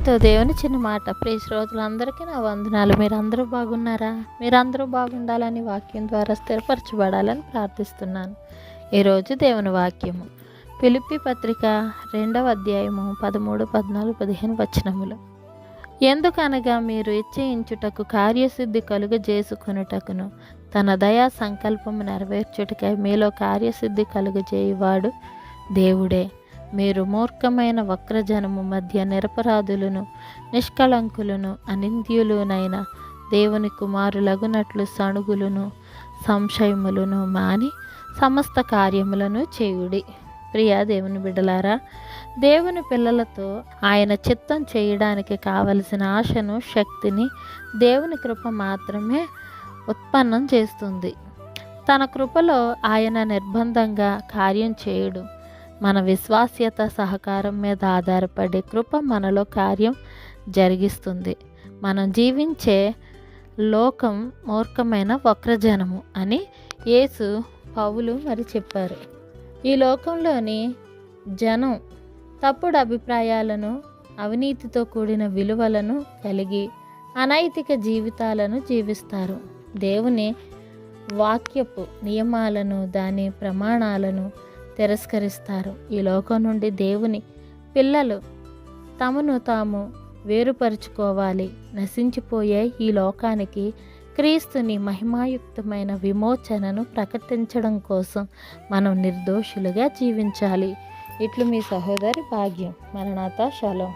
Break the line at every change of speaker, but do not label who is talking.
మీతో దేవుని చిన్న మాట. ప్రియ శ్రోతలందరికీ నా వందనాలు. మీరందరూ బాగున్నారా? మీరందరూ బాగుండాలని వాక్యం ద్వారా స్థిరపరచబడాలని ప్రార్థిస్తున్నాను. ఈరోజు దేవుని వాక్యము. పిలిపి పత్రిక రెండవ అధ్యాయము పదమూడు పద్నాలుగు పదిహేను వచనములు. ఎందుకనగా మీరు ఇచ్చయించుటకు కార్యసిద్ధి కలుగజేసుకొనుటకును తన దయా సంకల్పము నెరవేర్చుటకై మీలో కార్యసిద్ధి కలుగజేయువాడు దేవుడే. మీరు మూర్ఖమైన వక్రజనము మధ్య నిరపరాధులను నిష్కళంకులను అనింద్యులునైన దేవుని కుమారులగునట్లు సణుగులను సంశయములను మాని సమస్త కార్యములను చేయుడి. ప్రియ దేవుని బిడ్డలారా దేవుని పిల్లలతో ఆయన చిత్తం చేయడానికి కావలసిన ఆశను శక్తిని దేవుని కృప మాత్రమే ఉత్పన్నం చేస్తుంది. తన కృపలో ఆయన నిర్బంధంగా కార్యం చేయుడు. మన విశ్వాస్యత సహకారం మీద ఆధారపడే కృప మనలో కార్యం జరిగిస్తుంది. మనం జీవించే లోకం మూర్ఖమైన వక్రజనము అని యేసు పౌలు మరి చెప్పారు. ఈ లోకంలోని జనం తప్పుడు అభిప్రాయాలను అవినీతితో కూడిన విలువలను కలిగి అనైతిక జీవితాలను జీవిస్తారు. దేవుని వాక్యపు నియమాలను దాని ప్రమాణాలను తిరస్కరిస్తారు. ఈ లోకం నుండి దేవుని పిల్లలు తమను తాము వేరుపరుచుకోవాలి. నశించిపోయే ఈ లోకానికి క్రీస్తుని మహిమాయుక్తమైన విమోచనను ప్రకటించడం కోసం మనం నిర్దోషులుగా జీవించాలి. ఇట్లు మీ సహోదరి భాగ్యం. మరణాత శలం